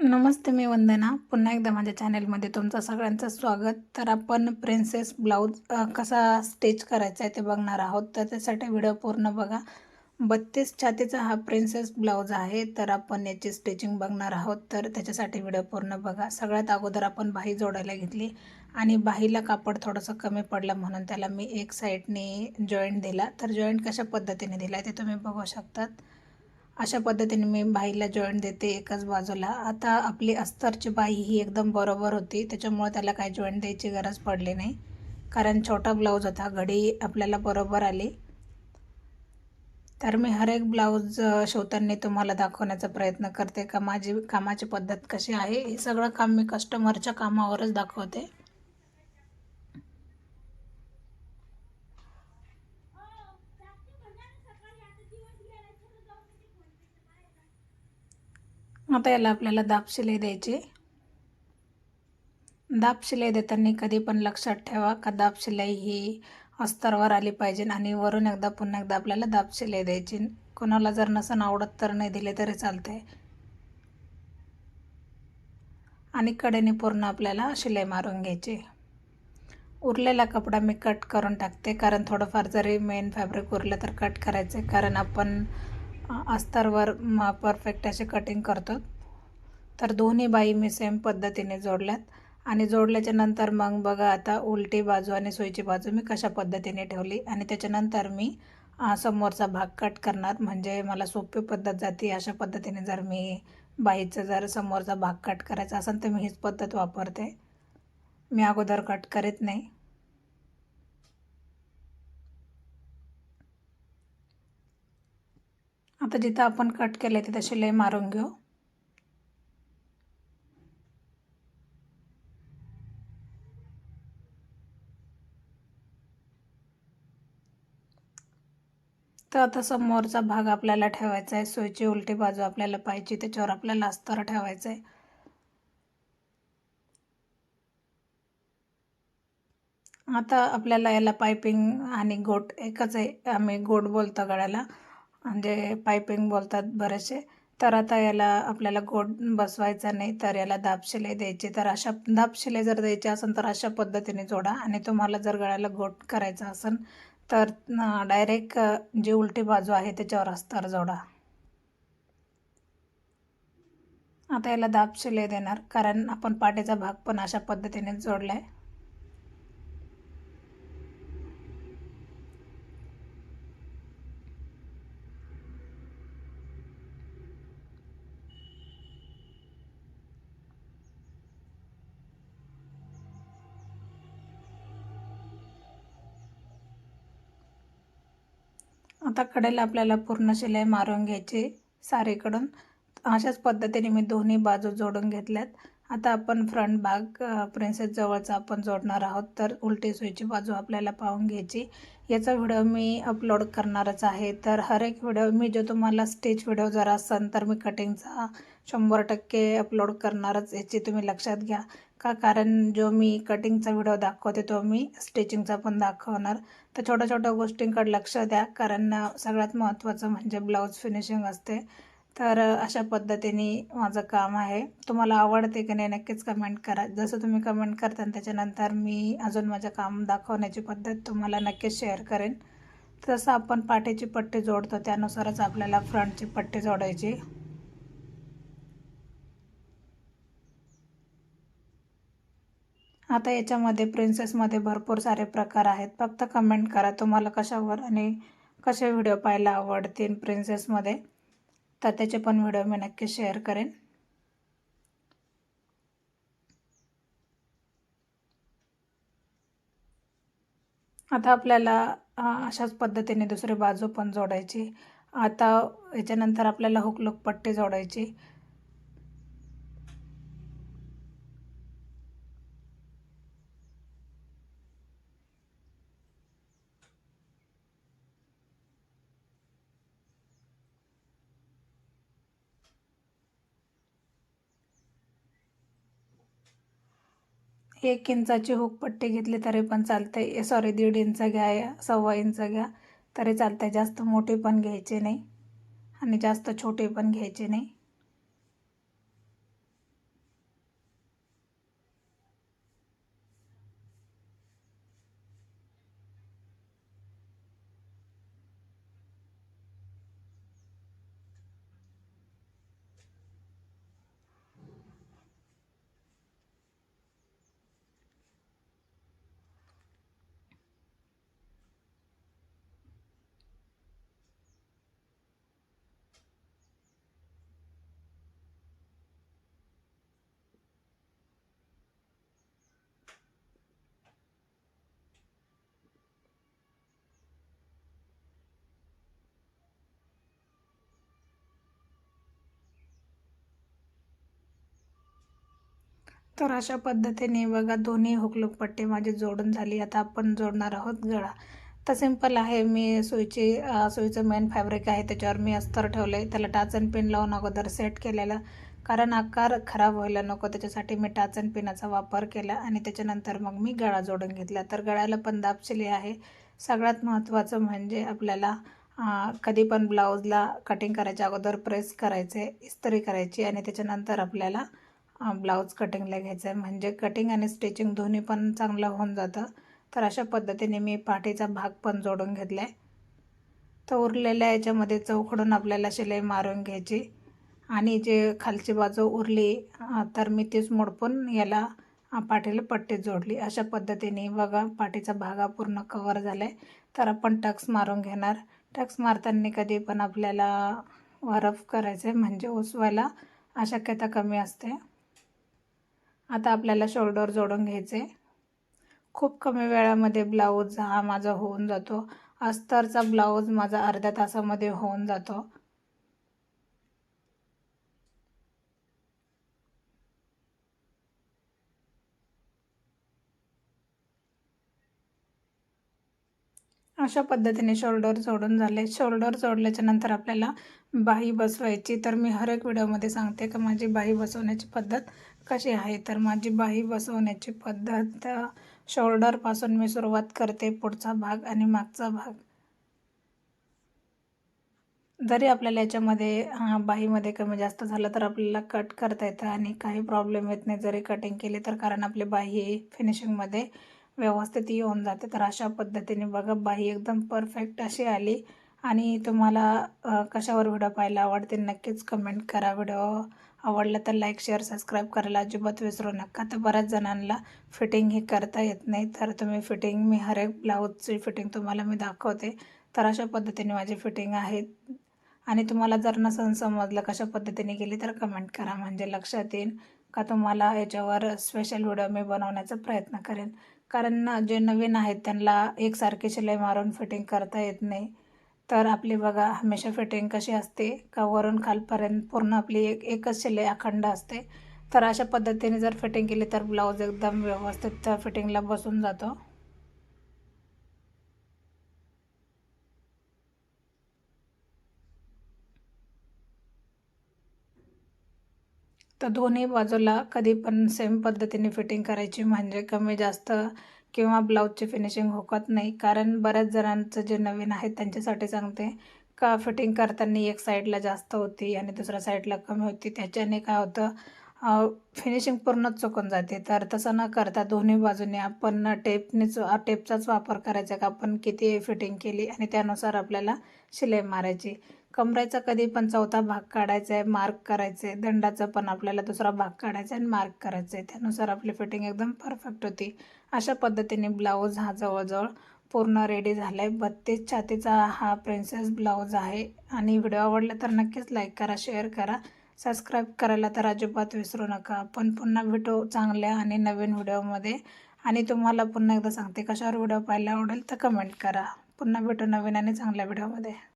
नमस्ते मी वंदना. पुन्हा एकदा माझ्या चॅनलमध्ये तुमचं सगळ्यांचं स्वागत. तर आपण प्रिन्सेस ब्लाऊज कसा स्टिच करायचा आहे ते बघणार आहोत. तर त्यासाठी व्हिडिओ पूर्ण बघा. बत्तीस छातीचा हा प्रिन्सेस ब्लाऊज आहे. तर आपण याची स्टिचिंग बघणार आहोत. तर त्याच्यासाठी व्हिडिओ पूर्ण बघा. सगळ्यात अगोदर आपण बाही जोडायला घेतली. आणि बाहीला कापड थोडंसं कमी पडलं म्हणून त्याला मी एक साईडने जॉईंट दिला. तर जॉईंट कशा पद्धतीने दिला ते तुम्ही बघू शकतात. अशा पद्धतीने मी बाईला जॉईंट देते एकाच बाजूला. आता आपली अस्तरची बाई ही एकदम बरोबर होती त्याच्यामुळे त्याला काही जॉईंट द्यायची गरज पडली नाही. कारण छोटा ब्लाऊज होता घडी आपल्याला बरोबर आली. तर मी हर एक ब्लाऊज शिवताना तुम्हाला दाखवण्याचा प्रयत्न करते का माझी कामाची पद्धत कशी आहे हे सगळं काम मी कस्टमरच्या कामावरच दाखवते. आता याला आपल्याला दाब शिलाई द्यायची दाब शिलाई देताना कधी पण लक्षात ठेवा का दाब शिलाई ही अस्तरवर आली पाहिजे आणि वरून एकदा पुन्हा एकदा आपल्याला दाब शिलाई द्यायची. कोणाला जर नसन आवडत तर नाही दिले तरी चालते आणि कडेने पूर्ण आपल्याला शिलाई मारून घ्यायची. उरलेला कपडा मी कट करून टाकते कारण थोडंफार जरी मेन फॅब्रिक उरलं तर कट करायचं कारण आपण अस्तरवर म परफेक्ट असे कटिंग करतो तर दोन्ही बाई मी सेम पद्धतीने जोडल्यात. आणि जोडल्याच्या नंतर मग बघा आता उलटी बाजू आणि सोयीची बाजू मी कशा पद्धतीने ठेवली. आणि त्याच्यानंतर मी समोरचा भाग कट करणार. म्हणजे मला सोपी पद्धत जाते. अशा पद्धतीने जर मी बाईचं जर समोरचा भाग कट करायचा असेल तर मी हीच पद्धत वापरते. मी अगोदर कट करीत नाही. आता जिथं आपण कट केलं तिथं शिलाई मारून घेऊ. तर आता समोरचा भाग आपल्याला ठेवायचा आहे. सोयची उलटी बाजू आपल्याला पाहिजे त्याच्यावर आपल्याला अस्तर ठेवायचं आहे आता आपल्याला याला पायपिंग आणि गोट एकच आहे. आम्ही गोट बोलतो गळ्याला. म्हणजे पायपिंग बोलतात बरेचसे. तर आता याला आपल्याला गोट बसवायचा नाही तर याला दाब द्यायचे. द्यायची तर अशा दाब जर द्यायची असेल तर अशा पद्धतीने जोडा. आणि तुम्हाला जर गळ्याला गोट करायचा असेल तर डायरेक्ट जी उलटी बाजू आहे त्याच्यावर अस्तर जोडा. आता याला दाब देणार कारण आपण पाठीचा भाग पण अशा पद्धतीने जोडला आहे आता कडेला आपल्याला पूर्ण शिलाई मारून घ्यायची सारीकडून. अशाच पद्धतीने मी दोन्ही बाजू जोडून घेतल्यात. आता आपण फ्रंट भाग प्रिन्सेस जवळचा आपण जोडणार आहोत. तर उलटी सुईची बाजू आपल्याला पाहून घ्यायची. याचा व्हिडिओ मी अपलोड करणारच आहे. तर हर एक व्हिडिओ मी जो तुम्हाला स्टिच व्हिडिओ जर असेल तर मी कटिंगचा शंभर टक्के अपलोड करणारच याची तुम्ही लक्षात घ्या. का? कारण जो मी कटिंगचा व्हिडिओ दाखवते तो मी स्टिचिंगचा पण दाखवणार. तर छोट्या छोट्या गोष्टींकडे लक्ष द्या. कारण सगळ्यात महत्त्वाचं म्हणजे ब्लाऊज फिनिशिंग असते. तर अशा पद्धतीने माझं काम आहे. तुम्हाला आवडते की नाही नक्कीच कमेंट करा. जसं तुम्ही कमेंट करता त्याच्यानंतर मी अजून माझं काम दाखवण्याची पद्धत तुम्हाला नक्कीच शेअर करेन. तसं आपण पाठीची पट्टी जोडतो त्यानुसारच आपल्याला फ्रंटची पट्टी जोडायची. आता याच्यामध्ये प्रिन्सेसमध्ये भरपूर सारे प्रकार आहेत. फक्त कमेंट करा तुम्हाला कशावर आणि कसे व्हिडिओ पाहायला आवडतील प्रिन्सेसमध्ये तर त्याचे पण व्हिडिओ मी नक्की शेअर करेन. आता आपल्याला अशाच पद्धतीने दुसरी बाजू पण जोडायची. आता याच्यानंतर आपल्याला हुकलुक पट्टी जोडायची. एक इंचाची हुकपट्टी घेतली तरी पण चालते सॉरी दीड इंच घ्या सव्वा इंच घ्या तरी चालते जास्त मोठी पण घ्यायची नाही आणि जास्त छोटे पण घ्यायचे नाही. तर अशा पद्धतीने बघा दोन्ही हुकलूक पट्टी माझी जोडून झाली. आता आपण जोडणार आहोत गळा. तर सिंपल आहे. मी सुईची सुईचं मेन फॅब्रिक आहे. त्याच्यावर मी अस्तर ठेवलं आहे त्याला टाचन पिन लावून अगोदर सेट केलेलं. कारण आकार खराब व्हायला नको. त्याच्यासाठी मी टाचन पिनाचा वापर केला आणि त्याच्यानंतर मग मी गळा जोडून घेतला. तर गळ्याला पण दाबशिली आहे. सगळ्यात महत्त्वाचं म्हणजे आपल्याला कधी पण ब्लाऊजला कटिंग करायच्या अगोदर प्रेस करायचे इस्त्री करायची आणि त्याच्यानंतर आपल्याला ब्लाऊज कटिंगला घ्यायचं आहे म्हणजे कटिंग आणि स्टिचिंग दोन्ही पण चांगलं होऊन जातं. तर अशा पद्धतीने मी पाठीचा भाग पण जोडून घेतला आहे तर उरलेल्या याच्यामध्ये चौकडून आपल्याला शिलाई मारून घ्यायची. आणि जे खालची बाजू उरली तर मी तीच मोडपून याला पाठीला पट्टी जोडली. अशा पद्धतीने बघा पाठीचा भागा पूर्ण कवर झाला आहे तर आपण टक्स मारून घेणार. टक्स मारताना कधी पण आपल्याला रफ करायचं आहे म्हणजे उसवायला अशक्यता कमी असते. आता आपल्याला शोल्डर जोडून घ्यायचे. खूप कमी वेळामध्ये ब्लाऊज हा माझा होऊन जातो. अस्तरचा ब्लाऊज माझा अर्ध्या तासामध्ये होऊन जातो. अशा पद्धतीने शोल्डर जोडून झाले. शोल्डर जोडल्याच्या नंतर आपल्याला बाही बसवायची. तर मी हर एक व्हिडिओमध्ये सांगते का माझी बाही बसवण्याची पद्धत कशी आहे? तर माझी बाही बसवण्याची पद्धत शोल्डरपासून मी सुरुवात करते पुढचा भाग आणि मागचा भाग. जरी आपल्याला याच्यामध्ये बाहीमध्ये कमी जास्त झालं तर आपल्याला कट करता येतं आणि काही प्रॉब्लेम येत नाही. जरी कटिंग केली तर कारण आपली बाही फिनिशिंगमध्ये व्यवस्थित येऊन जाते. तर अशा पद्धतीने बघा बाही एकदम परफेक्ट अशी आली. आणि तुम्हाला कशावर व्हिडिओ पाहायला आवडते नक्कीच कमेंट करा व्हिडिओ आवडलं तर लाईक शेअर सबस्क्राईब करायला अजिबात विसरू नका. तर बऱ्याच जणांना फिटिंग ही करता येत नाही. तर तुम्ही फिटिंग मी हर एक ब्लाऊजची फिटिंग तुम्हाला मी दाखवते. तर अशा पद्धतीने माझी फिटिंग आहे. आणि तुम्हाला जर नसन समजलं कशा पद्धतीने केली तर कमेंट करा. म्हणजे लक्षात येईल का तुम्हाला याच्यावर स्पेशल व्हिडिओ मी बनवण्याचा प्रयत्न करेन. कारण जे नवीन आहेत त्यांना एकसारखी शिलाई मारून फिटिंग करता येत नाही. तर आपली बघा हमेशा फिटिंग कशी असते का वरून खालपर्यंत पूर्ण आपली एक एकच शिलाई अखंड असते. तर अशा पद्धतीने जर फिटिंग केली तर ब्लाऊज एकदम व्यवस्थित फिटिंगला बसून जातो. तर दोन्ही बाजूला कधी पण सेम पद्धतीने फिटिंग करायची म्हणजे कमी जास्त किंवा ब्लाऊजची फिनिशिंग होकत नाही. कारण बऱ्याच जणांचं जे नवीन आहे त्यांच्यासाठी सांगते का फिटिंग करताना एक साईडला जास्त होती आणि दुसऱ्या साईडला कमी होती. त्याच्याने काय होतं फिनिशिंग पूर्णच चुकून जाते. तर तसं न करता दोन्ही बाजूने आपण टेपनेच टेपचाच वापर करायचा का आपण किती फिटिंग केली आणि त्यानुसार आपल्याला शिलाई मारायची. कमरेचा कधी पण चौथा भाग काढायचा आहे मार्क करायचं आहे दंडाचा पण आपल्याला दुसरा भाग काढायचा आहे आणि मार्क करायचं आहे त्यानुसार आपली फिटिंग एकदम परफेक्ट होती. अशा पद्धतीने ब्लाऊज हा जवळजवळ पूर्ण रेडी झाला आहे बत्तीस छातीचा हा प्रिन्सेस ब्लाऊज आहे. आणि व्हिडिओ आवडला तर नक्कीच लाईक करा शेअर करा. सबस्क्राईब करायला तर अजिबात विसरू नका. आपण पुन्हा भेटू चांगल्या आणि नवीन व्हिडिओमध्ये आणि तुम्हाला पुन्हा एकदा सांगते कशावर व्हिडिओ पाहायला आवडेल तर कमेंट करा. पुन्हा भेटू नवीन आणि चांगल्या व्हिडिओमध्ये